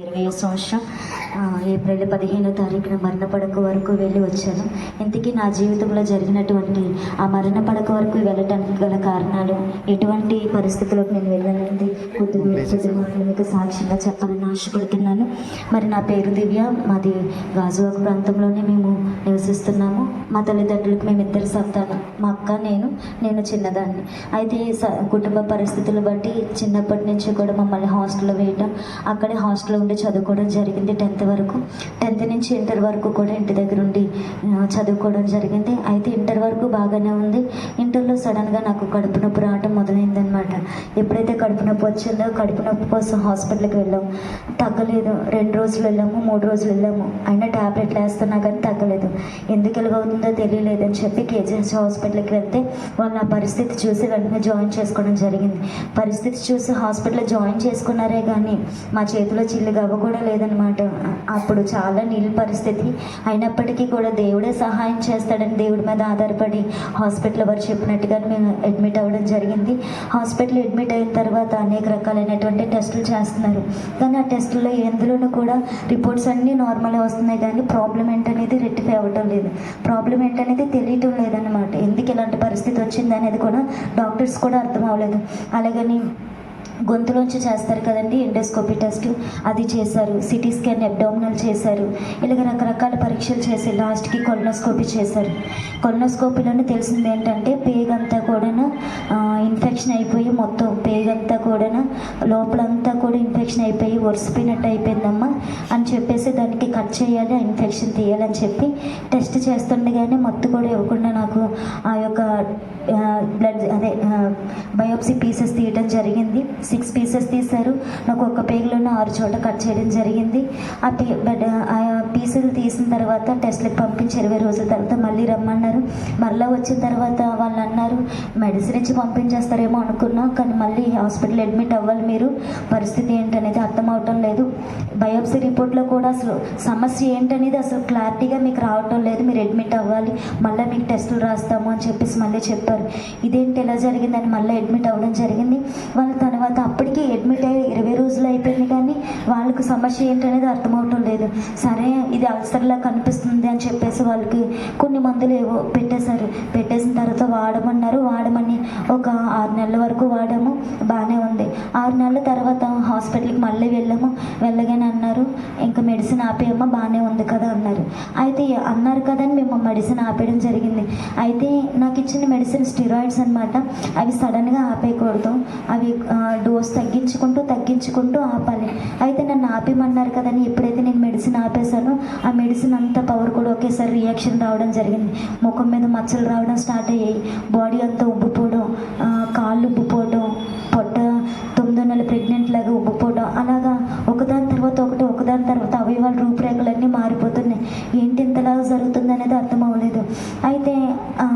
ఇరవై సంవత్సరం ఏప్రిల్ పదిహేనో తారీఖున మరణ పడక వరకు వెళ్ళి వచ్చాను. ఇంతకీ నా జీవితంలో జరిగినటువంటి ఆ మరణ పడక వరకు వెళ్ళటానికి గల కారణాలు ఎటువంటి పరిస్థితులకు నేను వెళ్ళాలని కొద్ది కొద్ది మాటలు మీకు సాక్ష్యంగా చెప్పాలని ఆశపడుతున్నాను. మరి నా పేరు దివ్య మాది గాజువాక ప్రాంతంలోనే మేము నివసిస్తున్నాము. మా తల్లిదండ్రులకు మేము ఇద్దరు సంతానం మా అక్క నేను నేను చిన్నదాన్ని. అయితే కుటుంబ పరిస్థితులు బట్టి చిన్నప్పటి నుంచి కూడా మమ్మల్ని హాస్టల్లో వేయటం అక్కడే హాస్టల్లో ఉండి చదువుకోవడం జరిగింది టెన్త్ వరకు. టెన్త్ నుంచి ఇంటర్ వరకు కూడా ఇంటి దగ్గర ఉండి చదువుకోవడం జరిగింది. అయితే ఇంటర్ వరకు బాగానే ఉంది. ఇంటర్లో సడన్గా నాకు కడుపు నొప్పి రావడం మొదలైందనమాట ఎప్పుడైతే కడుపు నొప్పి వచ్చిందో కడుపు నొప్పి కోసం హాస్పిటల్కి వెళ్ళాము తగ్గలేదు. రెండు రోజులు వెళ్ళాము మూడు రోజులు వెళ్ళాము. అయినా ట్యాబ్లెట్లు వేస్తున్నా కానీ తగ్గలేదు. ఎందుకు ఎలాగవుతుందో తెలియలేదు అని చెప్పి కేజీహెచ్ హాస్పిటల్కి వెళ్తే వాళ్ళు నా పరిస్థితి చూసి వెంటనే జాయిన్ చేసుకోవడం జరిగింది. పరిస్థితి చూసి హాస్పిటల్లో జాయిన్ చేసుకున్నారే కానీ మా చేతిలో చిల్లి గవ్వ కూడా లేదనమాట అప్పుడు చాలా నీళ్ళ పరిస్థితి. అయినప్పటికీ కూడా దేవుడే సహాయం చేస్తాడని దేవుడి మీద ఆధారపడి హాస్పిటల్ వారు చెప్పినట్టుగా మేము అడ్మిట్ అవ్వడం జరిగింది. హాస్పిటల్ అడ్మిట్ అయిన తర్వాత అనేక రకాలైనటువంటి టెస్టులు చేస్తున్నారు. కానీ ఆ టెస్టుల్లో ఎందులోనూ కూడా రిపోర్ట్స్ అన్నీ నార్మల్గా వస్తున్నాయి కానీ ప్రాబ్లం ఏంటనేది రెట్టిఫై అవ్వటం లేదు. ప్రాబ్లం ఏంటనేది తెలియటం లేదనమాట ఎందుకు ఇలాంటి పరిస్థితి వచ్చింది అనేది కూడా డాక్టర్స్ కూడా అర్థం అవ్వలేదు. అలాగని గొంతులోంచి చేస్తారు కదండి ఎండోస్కోపీ టెస్ట్. అది చేశారు. సిటీ స్కాన్ అబ్డామినల్ చేశారు. ఇలాగ రకరకాల పరీక్షలు చేసి లాస్ట్కి కొలనోస్కోపీ చేశారు. కొలనోస్కోపీలోనే తెలిసింది ఏంటంటే పేగంతా కూడా ఇన్ఫెక్షన్ అయిపోయి మొత్తం పేగంతా కూడా లోపలంతా కూడా ఇన్ఫెక్షన్ అయిపోయి ఒరిసిపోయినట్టు అయిపోయిందమ్మా అని చెప్పేసి దానికి కట్ చేయాలి ఆ ఇన్ఫెక్షన్ తీయాలని చెప్పి టెస్ట్ చేస్తుండగానే మత్తు కూడా ఇవ్వకుండా నాకు ఆ యొక్క బ్లడ్ అదే బయోప్సీ పీసెస్ తీయటం జరిగింది. సిక్స్ పీసెస్ తీశారు. నాకు ఒక ఆరు చోట కట్ చేయడం జరిగింది. ఆ పీ బెడ్ ఆ పీసులు తీసిన తర్వాత టెస్ట్లకు పంపించి ఇరవై రోజుల తర్వాత మళ్ళీ రమ్మన్నారు. మళ్ళీ వచ్చిన తర్వాత వాళ్ళు అన్నారు మెడిసిన్ ఇచ్చి పంపించేస్తారేమో అనుకున్నాం కానీ మళ్ళీ హాస్పిటల్ అడ్మిట్ అవ్వాలి మీరు. పరిస్థితి ఏంటనేది అర్థం అవటం లేదు. బయోప్సీ రిపోర్ట్లో కూడా అసలు సమస్య ఏంటనేది అసలు క్లారిటీగా మీకు రావటం లేదు. మీరు అడ్మిట్ అవ్వాలి. మళ్ళీ మీకు టెస్టులు రాస్తాము అని చెప్పేసి మళ్ళీ చెప్పారు. ఇదేంటి ఎలా జరిగిందని మళ్ళీ అడ్మిట్ అవ్వడం జరిగింది. వాళ్ళ తర్వాత అప్పటికి అడ్మిట్ అయ్యి ఇరవై రోజులు అయిపోయింది కానీ కానీ వాళ్ళకి సమస్య ఏంటనేది అర్థమవటం లేదు సరే ఇది అల్సర్లా కనిపిస్తుంది అని చెప్పేసి వాళ్ళకి కొన్ని మందులు ఏవో పెట్టేశారు. పెట్టేసిన తర్వాత వాడమన్నారు. వాడమని ఒక ఆరు నెలల వరకు వాడాము. బాగానే ఉంది. ఆరు నెలల తర్వాత హాస్పిటల్కి మళ్ళీ వెళ్ళాము. వెళ్ళగానే అన్నారు ఇంకా మెడిసిన్ ఆపేయమ్మా బాగానే ఉంది కదా అన్నారు. అయితే అన్నారు కదా అని మేము మెడిసిన్ ఆపేయడం జరిగింది. అయితే నాకు ఇచ్చిన మెడిసిన్ స్టిరాయిడ్స్ అనమాట అవి సడన్గా ఆపేయకూడదు. అవి డోస్ తగ్గించుకుంటూ తగ్గించుకుంటూ ఆపాలి. అయితే నన్ను ఆపేయమన్నారు కదని ఎప్పుడైతే నేను మెడిసిన్ ఆపేశానో ఆ మెడిసిన్ అంతా పవర్ కూడా ఒకేసారి రియాక్షన్ రావడం జరిగింది. ముఖం మీద మచ్చలు రావడం స్టార్ట్ అయ్యాయి. బాడీ అంతా ఉబ్బిపోవడం కాళ్ళు ఉబ్బిపోవడం పొట్ట తొమ్మిదో నెలల ప్రెగ్నెంట్ లాగా ఉబ్బిపోవడం అలాగా ఒకదాని తర్వాత ఒకటి ఒకదాని తర్వాత అవయవాల రూపురేఖలన్నీ మారిపోతున్నాయి ఏంటి ఇంతలాగా జరుగుతుంది అనేది అర్థం అవ్వలేదు అయితే ఆ,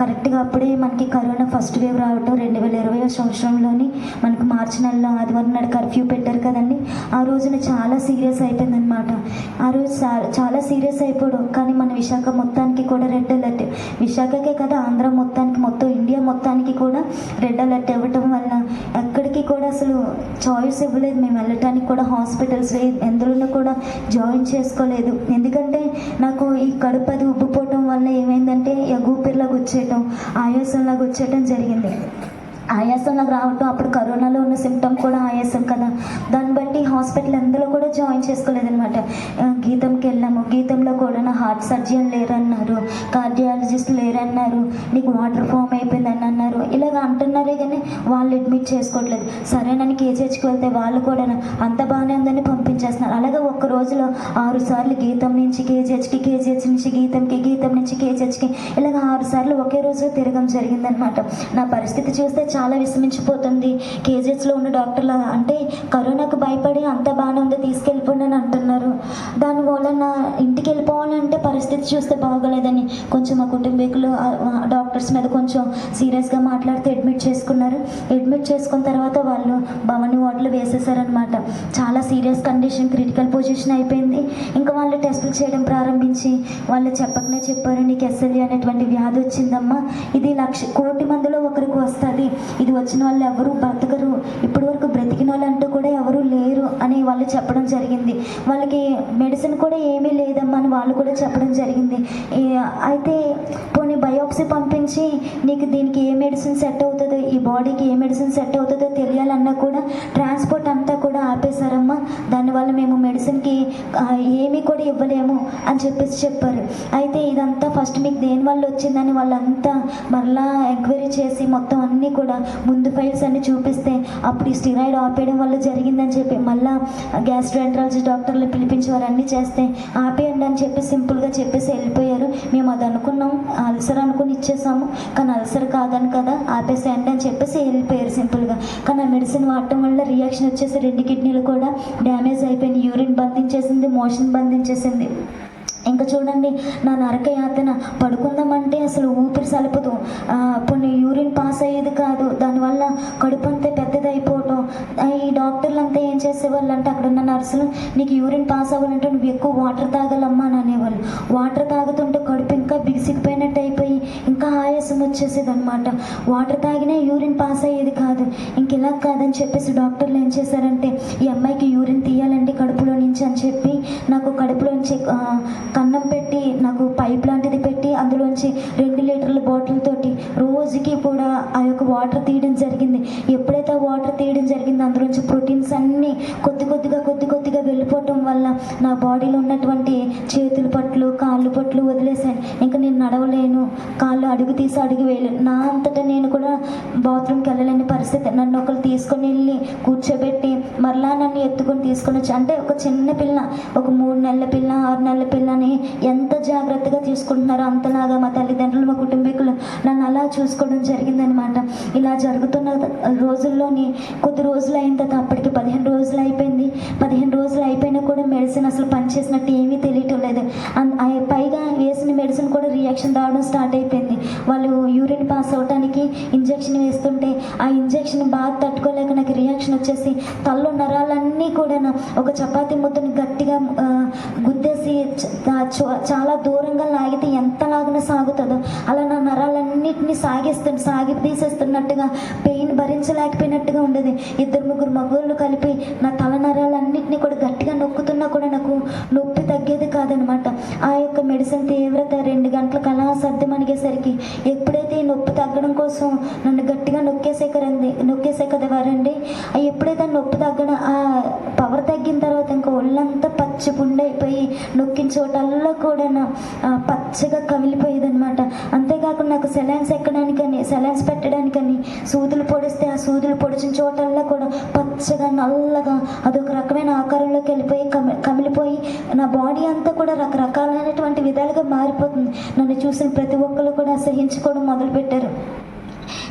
కరెక్ట్గా అప్పుడే మనకి కరోనా ఫస్ట్ వేవ్ రావటం రెండు వేల ఇరవై సంవత్సరంలోని మనకి మార్చి నెలలో ఆదివారం నాడు కర్ఫ్యూ పెట్టారు కదండి ఆ రోజున సీరియస్ సీరియస్ అయిపోయిందనమాట ఆ రోజు చాలా సీరియస్ అయిపోవడం. కానీ మన విశాఖ మొత్తానికి కూడా రెడ్ అలర్ట్ విశాఖకే కదా ఆంధ్ర మొత్తానికి మొత్తం ఇండియా మొత్తానికి కూడా రెడ్ అలర్ట్ ఇవ్వటం వల్ల ఎక్కడికి కూడా అసలు చాయిస్ ఇవ్వలేదు. మేము వెళ్ళటానికి కూడా హాస్పిటల్స్ ఎందులోనూ కూడా జాయిన్ చేసుకోలేదు. ఎందుకంటే నాకు ఈ కడుపు అది ఉబ్బిపోవటం వల్ల ఏమైందంటే ఎగూపిరిలాగా వచ్చేయటం ఆయాసంలాగా వచ్చేయటం జరిగింది. ఆయాసం నాకు రావటం అప్పుడు కరోనాలో ఉన్న సిమ్టమ్ కూడా ఆయాసం కదా. దాన్ని బట్టి హాస్పిటల్ అందులో కూడా జాయిన్ చేసుకోలేదనమాట గీతంకి వెళ్ళాము. గీతం గీతంలో కూడా నా హార్ట్ సర్జన్ లేరన్నారు కార్డియాలజిస్ట్ లేరన్నారు నీకు వాటర్ ఫామ్ అయిపోయిందని అన్నారు. ఇలాగ అంటున్నారే కానీ వాళ్ళు అడ్మిట్ చేసుకోవట్లేదు. సరే నన్ను కేజీహెచ్కి వెళ్తే వాళ్ళు కూడా అంత బాగానే ఉందని పంపించేస్తున్నారు. అలాగే ఒక్క రోజులో ఆరు సార్లు గీతం నుంచి కేజీహెచ్కి కేజీహెచ్ నుంచి గీతంకి గీతం నుంచి కేజీహెచ్కి ఇలాగ ఆరు సార్లు ఒకే రోజు తిరగడం జరిగిందనమాట నా పరిస్థితి చూస్తే చాలా విషమించిపోతుంది. కేజీహెచ్లో ఉన్న డాక్టర్లు అంటే కరోనాకు భయపడి అంత బాగానే ఉంది తీసుకెళ్ళిపోండి అని అంటున్నారు. దానివల్ల నా ఇంటికి వెళ్ళిపోవాలంటే పరిస్థితి చూస్తే బాగోలేదని కొంచెం మా కుటుంబీకులు డాక్టర్స్ మీద కొంచెం సీరియస్గా మాట్లాడితే అడ్మిట్ చేసుకున్నారు. అడ్మిట్ చేసుకున్న తర్వాత వాళ్ళు భవని వార్డులు వేసేసారనమాట చాలా సీరియస్ కండిషన్ క్రిటికల్ పొజిషన్ అయిపోయింది. ఇంకా వాళ్ళు టెస్టులు చేయడం ప్రారంభించి వాళ్ళు చెప్పకనే చెప్పారు నీకు ఎస్ఎల్ఈ అనేటువంటి వ్యాధి వచ్చిందమ్మా. ఇది లక్ష కోటి మందిలో ఒకరికి వస్తుంది. ఇది వచ్చిన వాళ్ళు ఎవరు బ్రతకరు. ఇప్పటి వరకు బ్రతికిన వాళ్ళు అంటూ కూడా ఎవరు లేరు అని వాళ్ళు చెప్పడం జరిగింది. వాళ్ళకి మెడిసిన్ కూడా ఏమీ లేదమ్మా అని వాళ్ళు కూడా చెప్పడం జరిగింది. అయితే పోనీ బయోప్సీ పంపించి నీకు దీనికి ఏ మెడిసిన్ సెట్ అవుతుందో ఈ బాడీకి ఏ మెడిసిన్ సెట్ అవుతుందో తెలియాలన్నా కూడా ట్రాన్స్పోర్ట్ అంతా కూడా ఆపేశారమ్మా దానివల్ల మేము మెడిసిన్కి ఆ, ఏమీ కూడా ఇవ్వలేము అని చెప్పేసి చెప్పారు. అయితే ఇదంతా ఫస్ట్ మీకు దేని వల్ల వచ్చిందని వాళ్ళంతా మరలా ఎంక్వైరీ చేసి మొత్తం అన్నీ కూడా ముందు ఫైల్స్ అన్ని చూపిస్తే అప్పుడు ఈ స్టిరాయిడ్ ఆపేయడం వల్ల జరిగిందని చెప్పి మళ్ళా గ్యాస్ట్రోఎంట్రాలజీ డాక్టర్లు పిలిపించి వారు అన్నీ చేస్తే ఆపేయండి అని చెప్పి సింపుల్గా చెప్పేసి వెళ్ళిపోయారు. మేము అది అనుకున్నాం అల్సర్ అనుకుని ఇచ్చేసాము. కానీ అల్సర్ కాదని కదా ఆపేసేయండి అని చెప్పేసి వెళ్ళిపోయారు సింపుల్గా కానీ ఆ మెడిసిన్ వాడటం వల్ల రియాక్షన్ వచ్చేసి రెండు కిడ్నీలు కూడా డ్యామేజ్ అయిపోయింది యూరిన్ బంధించేసింది మోషన్ బంధించేసింది. ఇంకా చూడండి నా నరక యాతన పడుకుందామంటే అసలు ఊపిరి సలపదు. కొన్ని యూరిన్ పాస్ అయ్యేది కాదు. దానివల్ల కడుపు అంతా పెద్దదైపోవటం ఈ డాక్టర్లు అంతా ఏం చేసేవాళ్ళు అంటే అక్కడ ఉన్న నర్సులు నీకు యూరిన్ పాస్ అవ్వాలంటే నువ్వు ఎక్కువ వాటర్ తాగాలమ్మా అని అనేవాళ్ళు. వాటర్ తాగుతుంటే కడుపు ఇంకా బిగిసిపోయినట్టు అయిపోయి ఇంకా ఆయాసం వచ్చేసేది అనమాట వాటర్ తాగినా యూరిన్ పాస్ అయ్యేది కాదు. ఇంక ఇలా కాదని చెప్పేసి డాక్టర్లు ఏం చేశారంటే ఈ అమ్మాయికి యూరిన్ తీయాలండి కడుపులో నుంచి అని చెప్పి నాకు కడుపులోంచి కన్నం పెట్టి నాకు పైప్ లాంటిది పెట్టి అందులోంచి రెండు లీటర్ల బాటిల్ తోటి రోజుకి కూడా ఆ యొక్క వాటర్ తీయడం జరిగింది. ఎప్పుడైతే ఆ వాటర్ తీయడం జరిగిందో అందులోంచి ప్రోటీన్స్ అన్నీ కొద్ది కొద్దిగా కొద్ది కొద్దిగా వెళ్ళిపోవటం వల్ల నా బాడీలో ఉన్నటువంటి చేతుల పట్లు కాళ్ళు పట్లు వదిలేసాను ఇంకా నేను నడవలేను. కాళ్ళు అడుగు తీసి అడుగు వేయలేను. నా అంతటా నేను కూడా బాత్రూమ్కి వెళ్ళలేని పరిస్థితి. నన్ను ఒకరు తీసుకొని వెళ్ళి కూర్చోబెట్టి మరలా నన్ను ఎత్తుకొని తీసుకొని వచ్చి అంటే ఒక చిన్న పిల్ల ఒక మూడు నెలల పిల్ల ఆరు నెలల పిల్లని ఎంత జాగ్రత్తగా తీసుకుంటున్నారో అంతలాగా మా తల్లిదండ్రులు మా కుటుంబీకులు నన్ను అలా చూసుకోవడం జరిగిందనమాట ఇలా జరుగుతున్న రోజుల్లోని కొద్ది రోజులు అయిన తర్వాత అప్పటికి పదిహేను రోజులు అయిపోయింది. పదిహేను రోజులు అయిపోయినా కూడా మెడిసిన్ అసలు పనిచేసినట్టు ఏమీ తెలియటం లేదు. పైగా వేసిన మెడిసిన్ కూడా రియాక్షన్ రావడం స్టార్ట్ అయిపోయింది. వాళ్ళు యూరిన్ పాస్ అవడానికి ఇంజెక్షన్ వేస్తుంటే ఆ ఇంజెక్షన్ బాగా తట్టుకోలేక నాకు రియాక్షన్ వచ్చేసి తల్లో నరాలన్నీ కూడా ఒక చపాతీ ముద్దను గట్టిగా గుద్దేసి చ- చాలా దూరంగా లాగితే ఎంత లాగిన సాగుతుందో. అలా నా నరాలన్నిటిని సాగిస్తు సాగి తీసేస్తున్నట్టుగా పెయిన్ భరించలేకపోయినట్టుగా ఉండేది. ఇద్దరు ముగ్గురు మగవాళ్ళు కలిపి నా తల నరాలన్నిటిని కూడా గట్టిగా నొక్కుతున్నా కూడా నాకు నొప్పి తగ్గేది కాదనమాట. ఆ యొక్క మెడిసిన్ తీవ్రత రెండు గంటలకు అలా సర్దం అనిగేసరికి ఎప్పుడైతే ఈ నొప్పి తగ్గడం కోసం నన్ను గట్టిగా నొక్కేసే కదండి నొక్కేసే కదా వారండి ఎప్పుడైతే ఆ నొప్పి తగ్గడం పవర్ తగ్గిన తర్వాత ఇంకా ఒళ్ళంతా పచ్చిపుండైపోయి నొక్కిన చోటల్లో కూడా నా పచ్చగా కమిలిపోయేది అనమాట అంతేకాకుండా నాకు సెలైన్స్ ఎక్కడానికని సెలైన్స్ పెట్టడానికని సూదులు పొడిస్తే ఆ సూదులు పొడిచిన చోటల్లో కూడా పచ్చగా నల్లగా అదొక రకమైన ఆకారంలోకి వెళ్ళిపోయి కమి కమిలిపోయి నా బాడీ అంతా కూడా రకరకాలైనటువంటి విధాలుగా మారిపోతుంది. నన్ను చూసిన ప్రతి ఒక్కరు కూడా అసహించుకోవడం మొదలుపెట్టారు.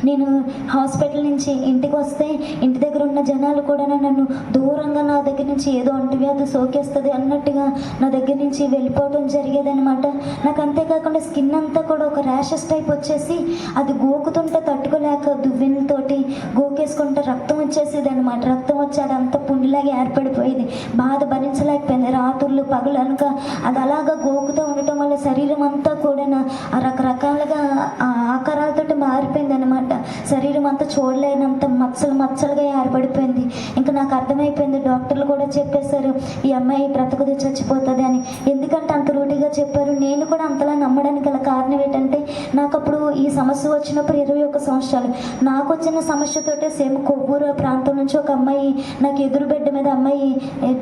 నేను హాస్పిటల్ నుంచి ఇంటికి వస్తే ఇంటి దగ్గర ఉన్న జనాలు కూడా నన్ను దూరంగా నా దగ్గర నుంచి ఏదో అంటువ్యాధి సోకేస్తుంది అన్నట్టుగా నా దగ్గర నుంచి వెళ్ళిపోవడం జరిగేదనమాట నాకు అంతేకాకుండా స్కిన్ అంతా కూడా ఒక ర్యాషెస్ టైప్ వచ్చేసి అది గోకుతుంటే తట్టుకోలేక దువ్వెనలతోటి గోకేసుకుంటే రక్తం వచ్చేసేది అనమాట రక్తం వచ్చి అదంతా పుండిలాగా ఏర్పడిపోయింది. బాధ భరించలేకపోయింది. రాత్రులు పగులు అనక అది అలాగా గోకుతూ ఉండటం వల్ల శరీరం అంతా కూడా ఆ రకరకాలుగా ఆకారాలతో మారిపోయింది అనమాట శరీరం అంతా చూడలేనంత మచ్చలు మచ్చలుగా ఏర్పడిపోయింది. ఇంకా నాకు అర్థమైపోయింది. డాక్టర్లు కూడా చెప్పేశారు ఈ అమ్మాయి బ్రతకదు చచ్చిపోతుంది అని. ఎందుకంటే అంత రూటీగా చెప్పారు. నేను కూడా అంతలా నమ్మడానికి గల కారణం ఏంటంటే నాకు అప్పుడు ఈ సమస్య వచ్చినప్పుడు ఇరవై ఒక్క సంవత్సరాలు. నాకు వచ్చిన సమస్యతోటే సేమ్ కొవ్వూరు ప్రాంతం నుంచి ఒక అమ్మాయి నాకు ఎదురు బెడ్ మీద అమ్మాయి ఏ-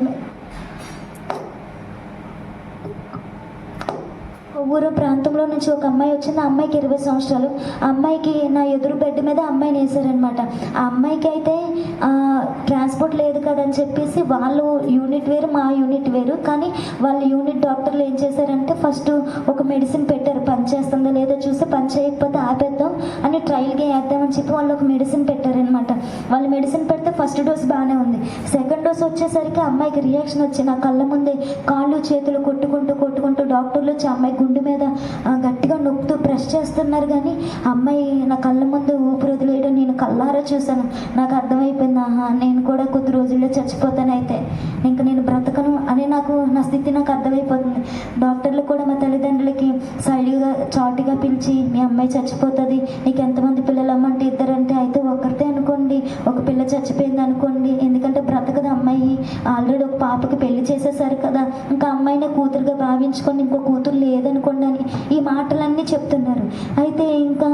ఊరు ప్రాంతంలో నుంచి ఒక అమ్మాయి వచ్చింది. ఆ అమ్మాయికి ఇరవై సంవత్సరాలు. ఆ అమ్మాయికి నా ఎదురు బెడ్ మీద అమ్మాయిని వేశారనమాట ఆ అమ్మాయికి అయితే ట్రాన్స్పోర్ట్ లేదు కదని చెప్పేసి వాళ్ళు యూనిట్ వేరు మా యూనిట్ వేరు. కానీ వాళ్ళ యూనిట్ డాక్టర్లు ఏం చేశారంటే ఫస్ట్ ఒక మెడిసిన్ పెట్టారు పనిచేస్తుందో లేదో చూసి పని చేయకపోతే ఆపేద్దాం అని ట్రయల్గా వేద్దామని చెప్పి వాళ్ళు ఒక మెడిసిన్ పెట్టారనమాట వాళ్ళు మెడిసిన్ పెడితే ఫస్ట్ డోస్ బాగానే ఉంది. సెకండ్ డోస్ వచ్చేసరికి అమ్మాయికి రియాక్షన్ వచ్చి నా కళ్ళ ముందే కాళ్ళు చేతులు కొట్టుకుంటూ కొట్టుకుంటూ డాక్టర్లు వచ్చి అమ్మాయి గుండె మీద గట్టిగా నొక్కుతూ ప్రెస్ చేస్తున్నారు కానీ ఆ అమ్మాయి నా కళ్ళ ముందు ఊపిరి వదిలేయడం నేను కళ్ళారా చూశాను. నాకు అర్థమైపోయింది ఆహా నేను కూడా కొద్ది రోజుల్లో చచ్చిపోతానైతే. ఇంకా నేను బ్రతకను అని నాకు నా స్థితి నాకు అర్థమైపోతుంది. డాక్టర్లు కూడా మా తల్లిదండ్రులకి సైడ్గా చాటుగా పిలిచి మీ అమ్మాయి చచ్చిపోతుంది నీకు ఎంతమంది పిల్లలు అమ్మంటే ఇద్దరంటే అయితే ఒకరితే అనుకోండి ఒక పిల్ల చచ్చిపోయింది అనుకోండి ఎందుకంటే బ్రతకదు అమ్మాయి. ఆల్రెడీ ఒక పాపకి పెళ్ళి చేసేసారు కదా ఇంకా అమ్మాయిని కూతురుగా భావించుకొని ఇంకో కూతురు లేదనుకోండి అని ఈ మాటలన్నీ చెప్తున్నారు. అయితే ఇంకా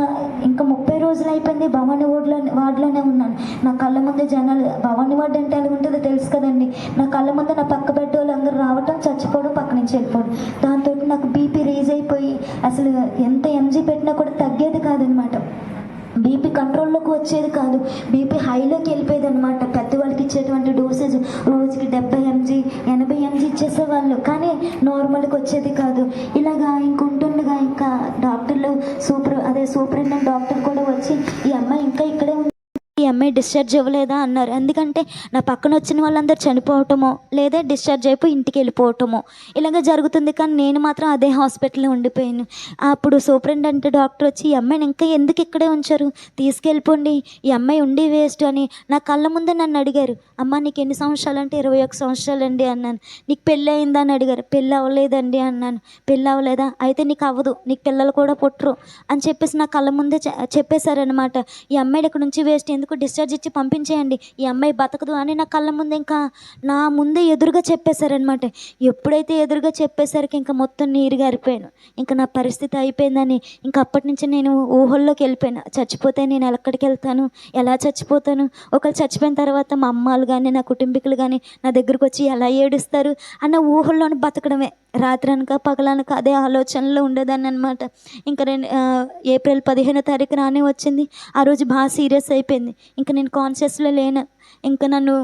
ఇంకా ముప్పై రోజులు అయిపోయింది భవానీ వార్డులో వార్డులోనే ఉన్నాను. నా కళ్ళ ముందు జనాలు భవానీ వార్డు అంటే ఎలా ఉంటుందో తెలుసు కదండి. నా కళ్ళ ముందు నా పక్క బెడ్ వాళ్ళందరూ రావటం చచ్చిపోవడం పక్క నుంచి వెళ్ళిపోవడం. దాంతో నాకు బీపీ రేజ్ అయిపోయి అసలు ఎంత ఎంజీ పెట్టినా కూడా తగ్గేది కాదనమాట. బీపీ కంట్రోల్లోకి వచ్చేది కాదు. బీపీ హైలోకి వెళ్ళిపోయేది అనమాట మమ్మీ డిశ్చార్జ్ ఇవ్వలేదా అన్నారు. ఎందుకంటే నా పక్కన వచ్చిన వాళ్ళందరూ చనిపోవటమో లేదా డిశ్చార్జ్ అయిపోయి ఇంటికి వెళ్ళిపోవటమో. ఇలాగ జరుగుతుంది కానీ నేను మాత్రం అదే హాస్పిటల్లో ఉండిపోయాను. అప్పుడు సూపరింటెండెంట్ డాక్టర్ వచ్చి ఈ అమ్మాయిని ఇంకా ఎందుకు ఇక్కడే ఉంచారు? తీసుకెళ్ళిపోండి. ఈ అమ్మాయి ఉండి వేస్ట్ అని నా కళ్ళ ముందే నన్ను అడిగారు. అమ్మ నీకు ఎన్ని సంవత్సరాలు అంటే ఇరవై ఒక సంవత్సరాలండి అన్నాను. నీకు పెళ్ళి అయిందా? అని అడిగారు. పెళ్ళి అవ్వలేదండి అన్నాను. పెళ్ళి అవ్వలేదా? అయితే నీకు అవ్వదు. నీకు పిల్లలు కూడా పుట్టరు అని చెప్పేసి నా కళ్ళ ముందే చెప్పేశారనమాట ఈ అమ్మాయి ఇక్కడ నుంచి వేస్ట్. ఎందుకు డిశ్చార్జ్ ఇచ్చి పంపించేయండి. ఈ అమ్మాయి బతకదు అని నా కళ్ళ ముందు ఇంకా నా ముందే ఎదురుగా చెప్పేశారనమాట ఎప్పుడైతే ఎదురుగా చెప్పేసరికి ఇంకా మొత్తం నీరు గారిపోయాను. ఇంకా నా పరిస్థితి అయిపోయిందని ఇంకా అప్పటి నుంచి నేను ఊహల్లోకి వెళ్ళిపోయాను. చచ్చిపోతే నేను ఎక్కడికి వెళ్తాను? ఎలా చచ్చిపోతాను? ఒకళ్ళు చచ్చిపోయిన తర్వాత మా అమ్మాలు కానీ నా కుటుంబీకులు కానీ నా దగ్గరకు వచ్చి ఎలా ఏడుస్తారు? అన్న ఊహల్లోనే బతకడమే. రాత్రి అనక పగలనక అదే ఆలోచనలో ఉండేదాన్ని అనమాట ఇంకా రెండు ఏప్రిల్ పదిహేనో తారీఖు రానే వచ్చింది. ఆ రోజు బాగా సీరియస్ అయిపోయింది. ఇంకా నేను కాన్షియస్లో లేను. ఇంకా నన్ను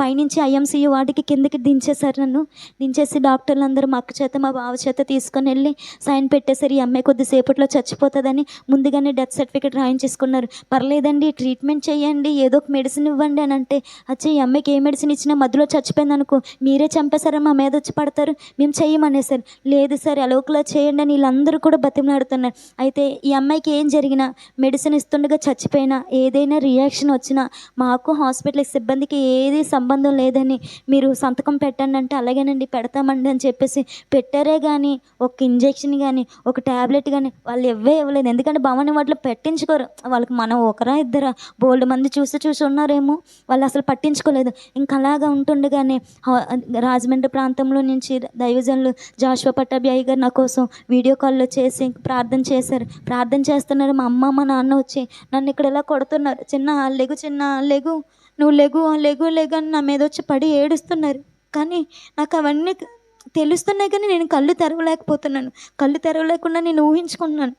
పైనుంచి ఐఎంసీయు వాటికి కిందకి దించేశారు నన్ను. దించేసి డాక్టర్లు అందరూ మా అక్క చేత మా బావ చేత తీసుకొని వెళ్ళి సైన్ పెట్టేశారు. ఈ అమ్మాయి కొద్దిసేపట్లో చచ్చిపోతుందని ముందుగానే డెత్ సర్టిఫికేట్ రాయించేసుకున్నారు. పర్లేదండి ట్రీట్మెంట్ చేయండి ఏదో ఒక మెడిసిన్ ఇవ్వండి అని అంటే అచ్చా ఈ అమ్మాయికి ఏ మెడిసిన్ ఇచ్చినా మధ్యలో చచ్చిపోయింది అనుకో మీరే చంపేశారని మా మీద వచ్చి పడతారు. మేము చెయ్యమనేసారు లేదు సార్ ఎలోకలా చేయండి అని వీళ్ళందరూ కూడా బతిమలాడుతున్నారు. అయితే ఈ అమ్మాయికి ఏం జరిగినా మెడిసిన్ ఇస్తుండగా చచ్చిపోయినా ఏదైనా రియాక్షన్ వచ్చినా మాకు హాస్పిటల్ సిబ్బందికి ఏది సంబంధం లేదని మీరు సంతకం పెట్టండి అంటే అలాగేనండి పెడతామండి అని చెప్పేసి పెట్టారే కానీ ఒక ఇంజెక్షన్ కానీ ఒక ట్యాబ్లెట్ కానీ వాళ్ళు ఇవ్వే ఇవ్వలేదు. ఎందుకంటే భవని వాటిలో పెట్టించుకోరు. వాళ్ళకి మనం ఒకరా ఇద్దరా? బోల్డ్ మంది చూసి చూసి ఉన్నారేమో. వాళ్ళు అసలు పట్టించుకోలేదు. ఇంకా అలాగా ఉంటుండగానే రాజమండ్రి ప్రాంతంలో నుంచి దైవజనులు జాషువా పట్టాభి గారు నా కోసం వీడియో కాల్లో చేసి ప్రార్థన చేశారు. ప్రార్థన చేస్తున్నారు మా అమ్మ మా నాన్న వచ్చి నన్ను ఇక్కడ ఇలా కొడుతున్నారు. చిన్న లేగు చిన్న లేగు నువ్వు లెగు లెగు లెగు అని నా మీద వచ్చి పడి ఏడుస్తున్నారు. కానీ నాకు అవన్నీ తెలుస్తున్నాయి కానీ నేను కళ్ళు తెరవలేకపోతున్నాను. కళ్ళు తెరవలేకుండా నేను ఊహించుకున్నాను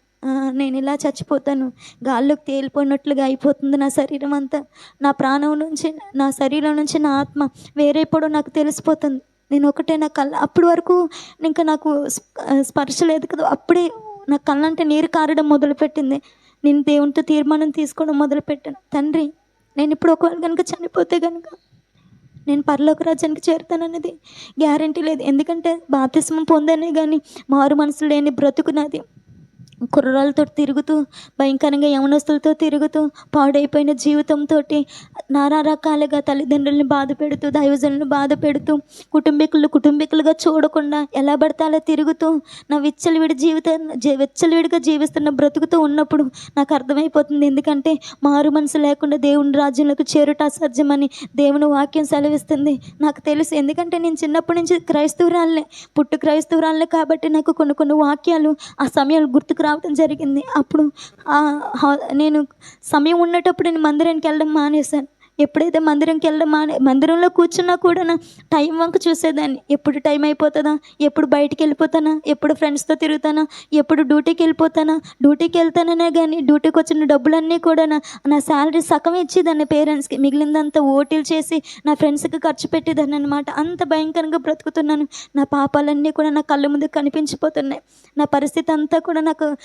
నేను ఇలా చచ్చిపోతాను. గాల్లోకి తేలిపోయినట్లుగా అయిపోతుంది నా శరీరం అంతా. నా ప్రాణం నుంచి నా శరీరం నుంచి నా ఆత్మ వేరైపోవడం నాకు తెలిసిపోతుంది. నేను ఒకటే నా కళ్ళ అప్పటి వరకు ఇంకా నాకు స్ప- స్పర్శ లేదు కదా. అప్పుడే నా కళ్ళంటే నీరు కారడం మొదలుపెట్టింది. నేను దేవునితో తీర్మానం తీసుకోవడం మొదలుపెట్టాను. తండ్రి నేను ఇప్పుడు ఒకవేళ కనుక చనిపోతే కనుక నేను పరలోక రాజ్యానికి చేరుతానన్నది గ్యారంటీ లేదు. ఎందుకంటే బాప్తిస్మం పొందనే కానీ మారు మనసు లేని బ్రతుకునది కుర్రాలతో తిరుగుతూ భయంకరంగా యవనస్తులతో తిరుగుతూ పాడైపోయిన జీవితంతో నానా రకాలుగా తల్లిదండ్రులను బాధ పెడుతూ దైవజనులను బాధ పెడుతూ కుటుంబీకులు కుటుంబీకులుగా చూడకుండా ఎలా పడితే అలా తిరుగుతూ నా విచ్చలవిడి జీవితం విచ్చలవిడిగా జీవిస్తున్న బ్రతుకుతూ ఉన్నప్పుడు నాకు అర్థమైపోతుంది. ఎందుకంటే మారు మనసు లేకుండా దేవుని రాజ్యంలోకి చేరుట అసాధ్యమని దేవుని వాక్యం సెలవిస్తుంది. నాకు తెలుసు. ఎందుకంటే నేను చిన్నప్పటి నుంచి క్రైస్తవురాలనే పుట్టు క్రైస్తవురాలనే కాబట్టి నాకు కొన్ని కొన్ని వాక్యాలు ఆ సమయంలో గుర్తుకు రావడం జరిగింది. అప్పుడు నేను సమయం ఉండేటప్పుడు నేను మందిరానికి వెళ్ళడం మానేశాను. ఎప్పుడైతే మందిరంకి వెళ్ళడం మానే మందిరంలో కూర్చున్నా కూడా టైం వంక చూసేదాన్ని. ఎప్పుడు టైం అయిపోతుందా? ఎప్పుడు బయటికి వెళ్ళిపోతానా? ఎప్పుడు ఫ్రెండ్స్తో తిరుగుతానా? ఎప్పుడు డ్యూటీకి వెళ్ళిపోతానా? డ్యూటీకి వెళ్తాననే కానీ డ్యూటీకి వచ్చిన డబ్బులన్నీ కూడా నా నా శాలరీ సగం ఇచ్చేదాన్ని పేరెంట్స్కి. మిగిలిందంతా ఓటీలు చేసి నా ఫ్రెండ్స్కి ఖర్చు పెట్టేదాన్ని అనమాట అంత భయంకరంగా బ్రతుకుతున్నాను. నా పాపాలన్నీ కూడా నా కళ్ళ ముందు కనిపించిపోతున్నాయి. నా పరిస్థితి అంతా కూడా నాకు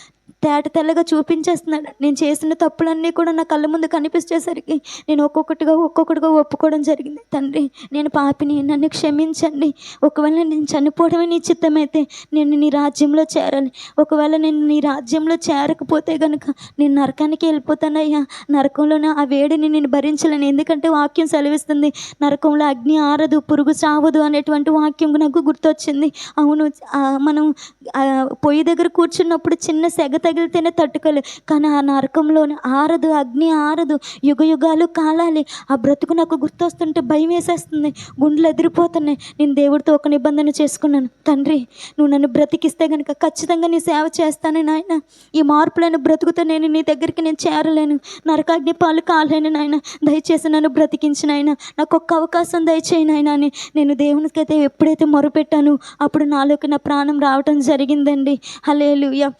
తేట తెల్లగా చూపించేస్తున్నాడు. నేను చేసిన తప్పులన్నీ కూడా నా కళ్ళ ముందు కనిపించేసరికి నేను ఒక్కొక్కటిగా ఒక్కొక్కటిగా ఒప్పుకోవడం జరిగింది. తండ్రి నేను పాపిని నన్ను క్షమించండి. ఒకవేళ నేను చనిపోవడమే నీ చిత్తమైతే నేను నీ రాజ్యంలో చేరాలి. ఒకవేళ నేను నీ రాజ్యంలో చేరకపోతే కనుక నేను నరకానికి వెళ్ళిపోతానయ్యా. నరకంలోనే ఆ వేడిని నేను భరించలేను. ఎందుకంటే వాక్యం సెలవిస్తుంది నరకంలో అగ్ని ఆరదు పురుగు చావదు అనేటువంటి వాక్యం నాకు గుర్తొచ్చింది. అవును మనం పొయ్యి దగ్గర కూర్చున్నప్పుడు చిన్న సెగ తగిలితేనే తట్టుకోలేదు కానీ ఆ నరకంలోనే ఆరదు అగ్ని ఆరదు యుగ యుగాలు కాలాలి. ఆ బ్రతుకు నాకు గుర్తొస్తుంటే భయం వేసేస్తుంది. గుండెలు ఎదిరిపోతున్నాయి. నేను దేవుడితో ఒక నిబంధన చేసుకున్నాను. తండ్రి నువ్వు నన్ను బ్రతికిస్తే కనుక ఖచ్చితంగా నీ సేవ చేస్తాను నాయన. ఈ మార్పులను బ్రతుకుతో నేను నీ దగ్గరికి నేను చేరలేను. నరకాగ్ని పాలు కాలేను నాయన. దయచేసి నన్ను బ్రతికించిన నాయన. నాకు ఒక్క అవకాశం దయచేయను ఆయన అని నేను దేవునికి అయితే ఎప్పుడైతే మొరుపెట్టాను అప్పుడు నాలోకి నా ప్రాణం రావటం జరిగిందండి. హలేలుయ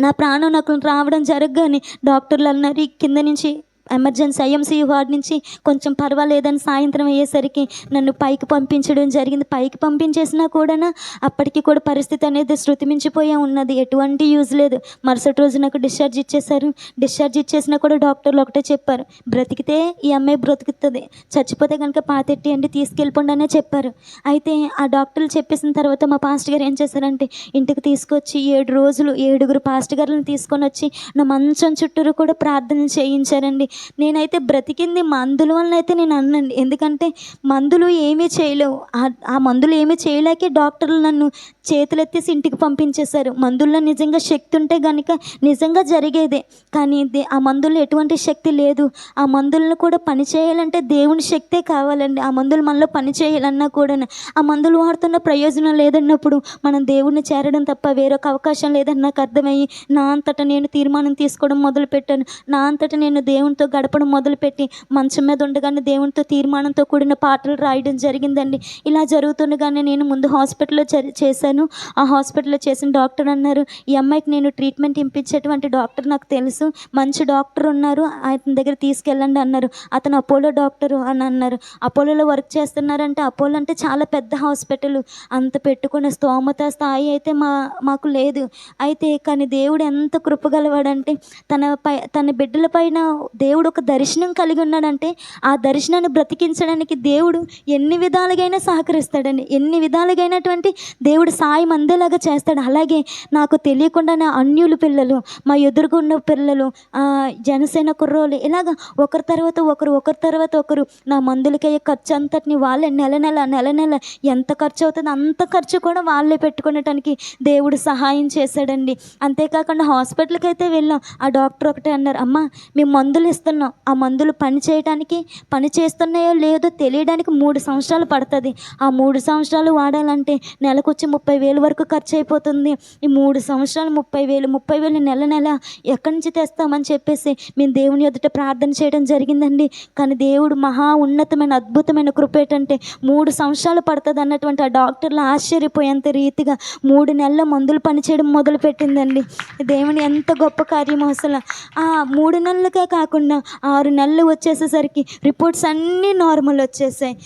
నా ప్రాణం నాకు రావడం జరగగానే డాక్టర్లు అన్నారు కింద నుంచి ఎమర్జెన్సీ ఐఎంసీ వార్డ్ నుంచి కొంచెం పర్వాలేదని సాయంత్రం అయ్యేసరికి నన్ను పైకి పంపించడం జరిగింది. పైకి పంపించేసినా కూడా అప్పటికి కూడా పరిస్థితి అనేది శృతిమించిపోయే ఉన్నది. ఎటువంటి యూజ్ లేదు. మరుసటి రోజు నాకు డిశ్చార్జ్ ఇచ్చేశారు. డిశ్చార్జ్ ఇచ్చేసినా కూడా డాక్టర్లు ఒకటే చెప్పారు. బ్రతికితే ఈ అమ్మాయి బ్రతుకుతుంది. చచ్చిపోతే కనుక పాతెట్టి అండి తీసుకెళ్ళిపోండి అనే చెప్పారు. అయితే ఆ డాక్టర్లు చెప్పేసిన తర్వాత మా పాస్టర్ గారు ఏం చేశారంటే ఇంటికి తీసుకొచ్చి ఏడు రోజులు ఏడుగురు పాస్టర్ గారులను తీసుకొని వచ్చి నా మంచం చుట్టూరు కూడా ప్రార్థన చేయించారండి. నేనైతే బ్రతికింది మందుల వలన అయితే నేను అన్నండి ఎందుకంటే మందులు ఏమీ చేయలేవు. ఆ- ఆ మందులు ఏమీ చేయలేకే డాక్టర్లు నన్ను చేతులెత్తేసి ఇంటికి పంపించేశారు. మందుల్లో నిజంగా శక్తి ఉంటే కనుక నిజంగా జరిగేదే. కానీ ఆ మందుల్లో ఎటువంటి శక్తి లేదు. ఆ మందులను కూడా పని చేయాలంటే దేవుని శక్తే కావాలండి. ఆ మందులు మనలో పని చేయాలన్నా కూడా ఆ మందులు వాడుతున్న ప్రయోజనం లేదన్నప్పుడు మనం దేవుణ్ణి చేరడం తప్ప వేరొక అవకాశం లేదని నాకు అర్థమయ్యి నా అంతటా నేను తీర్మానం తీసుకోవడం మొదలుపెట్టాను. నా అంతటా నేను దేవునితో గడపడం మొదలుపెట్టి మంచం మీద ఉండగానే దేవునితో తీర్మానంతో కూడిన పాటలు రాయడం జరిగిందండి. ఇలా జరుగుతుండగానే నేను ముందు హాస్పిటల్లో చే- చేశాను. ఆ హాస్పిటల్లో చేసిన డాక్టర్ అన్నారు ఈ అమ్మాయికి నేను ట్రీట్మెంట్ ఇంపించేటువంటి డాక్టర్ నాకు తెలుసు. మంచి డాక్టర్ ఉన్నారు. ఆయన దగ్గర తీసుకెళ్ళండి అన్నారు. అతను అపోలో డాక్టర్ అని అన్నారు. అపోలోలో వర్క్ చేస్తున్నారంటే అపోలో అంటే చాలా పెద్ద హాస్పిటల్. అంత పెట్టుకునే స్తోమత స్థాయి అయితే మా మాకు లేదు. అయితే కానీ దేవుడు ఎంత కృపగలవాడంటే తన పై తన బిడ్డల పైన దేవుడు ఒక దర్శనం కలిగి ఉన్నాడంటే ఆ దర్శనాన్ని బ్రతికించడానికి దేవుడు ఎన్ని విధాలుగైనా సహకరిస్తాడండి. ఎన్ని విధాలుగైనటువంటి దేవుడు సాయం అందేలాగా చేస్తాడు. అలాగే నాకు తెలియకుండానే అన్యుల పిల్లలు మా ఎదురుగున్న పిల్లలు జనసేన కుర్రోళ్ళు ఇలాగ ఒకరి తర్వాత ఒకరు ఒకరి తర్వాత ఒకరు నా మందులకయ్యే ఖర్చు అంతటిని వాళ్ళే నెల నెల నెల నెల ఎంత ఖర్చు అవుతుందో అంత ఖర్చు కూడా వాళ్ళే పెట్టుకునేటానికి దేవుడు సహాయం చేశాడండి. అంతేకాకుండా హాస్పిటల్కి అయితే వెళ్ళాం. ఆ డాక్టర్ ఒకటే అన్నారు అమ్మ మేము మందులు ఇస్తున్నాం. ఆ మందులు పని చేయడానికి పని చేస్తున్నాయో లేదో తెలియడానికి మూడు సంవత్సరాలు పడుతుంది. ఆ మూడు సంవత్సరాలు వాడాలంటే నెలకు వచ్చి ముప్పై ముప్పై వేలు వరకు ఖర్చు అయిపోతుంది ఈ మూడు సంవత్సరాలు ముప్పై వేలు ముప్పై వేలు నెల నెల ఎక్కడి నుంచి తెస్తామని చెప్పేసి మేము దేవుని ఎదుట ప్రార్థన చేయడం జరిగిందండి. కానీ దేవుడు మహా ఉన్నతమైన అద్భుతమైన కృప ఏంటంటే మూడు సంవత్సరాలు పడుతుంది అన్నటువంటి ఆ డాక్టర్లు ఆశ్చర్యపోయేంత రీతిగా మూడు నెలల మందులు పనిచేయడం మొదలుపెట్టిందండి. దేవుని ఎంత గొప్ప కార్యం అసలు. ఆ మూడు నెలలకే కాకుండా ఆరు నెలలు వచ్చేసేసరికి రిపోర్ట్స్ అన్నీ నార్మల్ వచ్చేసాయి.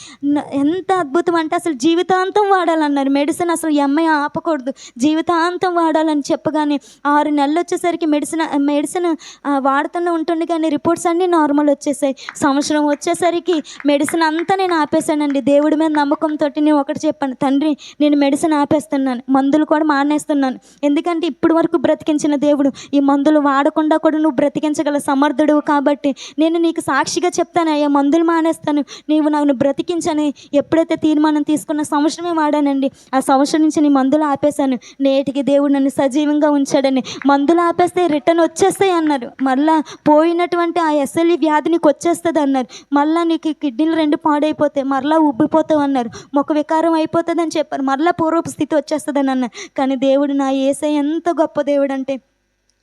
ఎంత అద్భుతం అంటే అసలు జీవితాంతం వాడాలన్నారు. మెడిసిన్ అసలు ఎం అమ్మాయి ఆపకూడదు. జీవితాంతం వాడాలని చెప్పగానే ఆరు నెలలు వచ్చేసరికి మెడిసిన్ మెడిసిన్ వాడుతూనే ఉంటుంది కానీ రిపోర్ట్స్ అన్నీ నార్మల్ వచ్చేసాయి. సంవత్సరం వచ్చేసరికి మెడిసిన్ అంతా నేను ఆపేశానండి. దేవుడి మీద నమ్మకంతో నేను ఒకటి చెప్పాను తండ్రి నేను మెడిసిన్ ఆపేస్తున్నాను మందులు కూడా మానేస్తున్నాను. ఎందుకంటే ఇప్పటి వరకు బ్రతికించిన దేవుడు ఈ మందులు వాడకుండా కూడా నువ్వు బ్రతికించగల సమర్థుడు కాబట్టి నేను నీకు సాక్షిగా చెప్తాను అయ్యా మందులు మానేస్తాను నీవు నన్ను బ్రతికించని ఎప్పుడైతే తీర్మానం తీసుకున్న సంవత్సరమే వాడానండి. ఆ సంవత్సరం నుంచి నీ మందులు ఆపేశాను. నేటికి దేవుడు నన్ను సజీవంగా ఉంచాడని. మందులు ఆపేస్తే రిటర్న్ వచ్చేస్తాయి అన్నారు. మళ్ళా పోయినటువంటి ఆ ఎస్ఎల్ఈ వ్యాధి నీకు వచ్చేస్తుంది అన్నారు. మళ్ళా నీకు కిడ్నీలు రెండు పాడైపోతాయి. మరలా ఉబ్బిపోతావు అన్నారు. ముఖ వికారం అయిపోతుంది అని చెప్పారు. మరలా పూర్వపు స్థితి వచ్చేస్తుందని అన్నారు. కానీ దేవుడు నా ఏసై ఎంత గొప్ప దేవుడు అంటే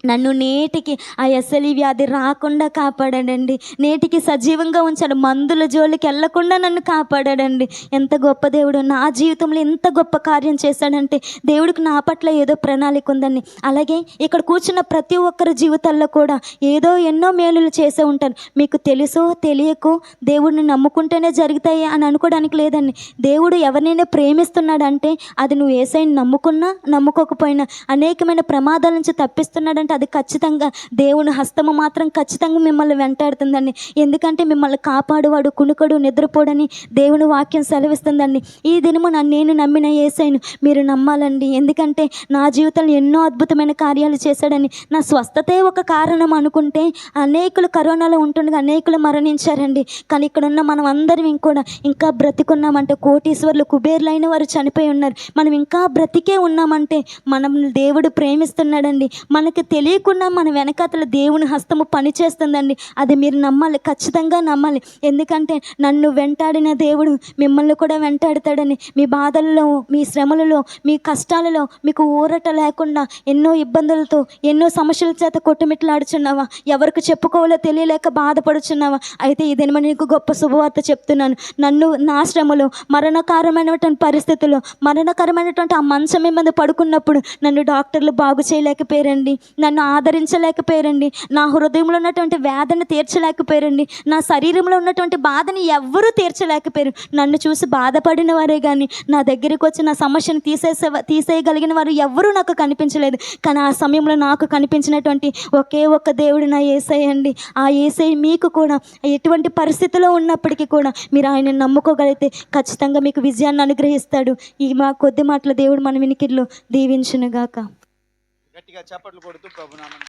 నన్ను నేటికి ఆ ఎస్ఎల్ఈ వ్యాధి రాకుండా కాపాడాడండి. నేటికి సజీవంగా ఉంచాడు. మందుల జోలికి వెళ్ళకుండా నన్ను కాపాడాడండి. ఎంత గొప్ప దేవుడు. నా జీవితంలో ఎంత గొప్ప కార్యం చేశాడంటే దేవుడికి నా పట్ల ఏదో ప్రణాళిక ఉందండి. అలాగే ఇక్కడ కూర్చున్న ప్రతి ఒక్కరి జీవితాల్లో కూడా ఏదో ఎన్నో మేలులు చేసే ఉంటారు. మీకు తెలుసో తెలియకో దేవుడిని నమ్ముకుంటేనే జరుగుతాయి అని అనుకోవడానికి లేదండి. దేవుడు ఎవరినైనా ప్రేమిస్తున్నాడంటే అది నువ్వు ఏసైని నమ్ముకున్నా నమ్ముకోకపోయినా అనేకమైన ప్రమాదాల నుంచి తప్పిస్తున్నాడంటే ఎందుకంటే అది ఖచ్చితంగా దేవుని హస్తము మాత్రం ఖచ్చితంగా మిమ్మల్ని వెంటాడుతుందండి. ఎందుకంటే మిమ్మల్ని కాపాడువాడు కునుకడు నిద్రపోడని దేవుని వాక్యం సెలవిస్తుందండి. ఈ దినము నేను నమ్మిన ఏసైను మీరు నమ్మాలండి. ఎందుకంటే నా జీవితంలో ఎన్నో అద్భుతమైన కార్యాలు చేశాడని. నా స్వస్థతే ఒక కారణం అనుకుంటే అనేకులు కరోనాలో ఉంటుండగా అనేకులు మరణించారండి. కానీ ఇక్కడ ఉన్న మనం అందరం కూడా ఇంకా బ్రతికున్నామంటే కోటీశ్వర్లు కుబేర్లైన వారు చనిపోయి ఉన్నారు. మనం ఇంకా బ్రతికే ఉన్నామంటే మనం దేవుడు ప్రేమిస్తున్నాడండి. మనకి తెలియకుండా మన వెనకాతల దేవుని హస్తము పనిచేస్తుందండి. అది మీరు నమ్మాలి ఖచ్చితంగా నమ్మాలి. ఎందుకంటే నన్ను వెంటాడిన దేవుడు మిమ్మల్ని కూడా వెంటాడతాడని. మీ బాధలలో మీ శ్రమలలో మీ కష్టాలలో మీకు ఊరట లేకుండా ఎన్నో ఇబ్బందులతో ఎన్నో సమస్యల చేత కొట్టుమిట్లాడుచున్నావా? ఎవరికి చెప్పుకోవాలో తెలియలేక బాధపడుచున్నావా? అయితే ఈ నీకు గొప్ప శుభవార్త చెప్తున్నాను. నన్ను నా శ్రమలో మరణకరమైనటువంటి పరిస్థితుల్లో మరణకరమైనటువంటి ఆ మంచం మీద పడుకున్నప్పుడు నన్ను డాక్టర్లు బాగు చేయలేకపోయారండి. నన్ను ఆదరించలేకపోయారండి. నా హృదయంలో ఉన్నటువంటి వేదన తీర్చలేకపోయారండి. నా శరీరంలో ఉన్నటువంటి బాధని ఎవ్వరూ తీర్చలేకపోయారు. నన్ను చూసి బాధపడిన వారే కానీ నా దగ్గరికి వచ్చి నా సమస్యను తీసేసే తీసేయగలిగిన వారు ఎవ్వరూ నాకు కనిపించలేదు. కానీ ఆ సమయంలో నాకు కనిపించినటువంటి ఒకే ఒక్క దేవుడు నా ఏసై అండి. ఆ ఏసై మీకు కూడా ఎటువంటి పరిస్థితిలో ఉన్నప్పటికీ కూడా మీరు ఆయన నమ్ముకోగలిగితే ఖచ్చితంగా మీకు విజయాన్ని అనుగ్రహిస్తాడు. ఈ మా కొద్ది మాటల దేవుడు మన వినికిల్లో దీవించునుగాక. గట్టిగా చప్పట్లు కొడుతూ ప్రభునామం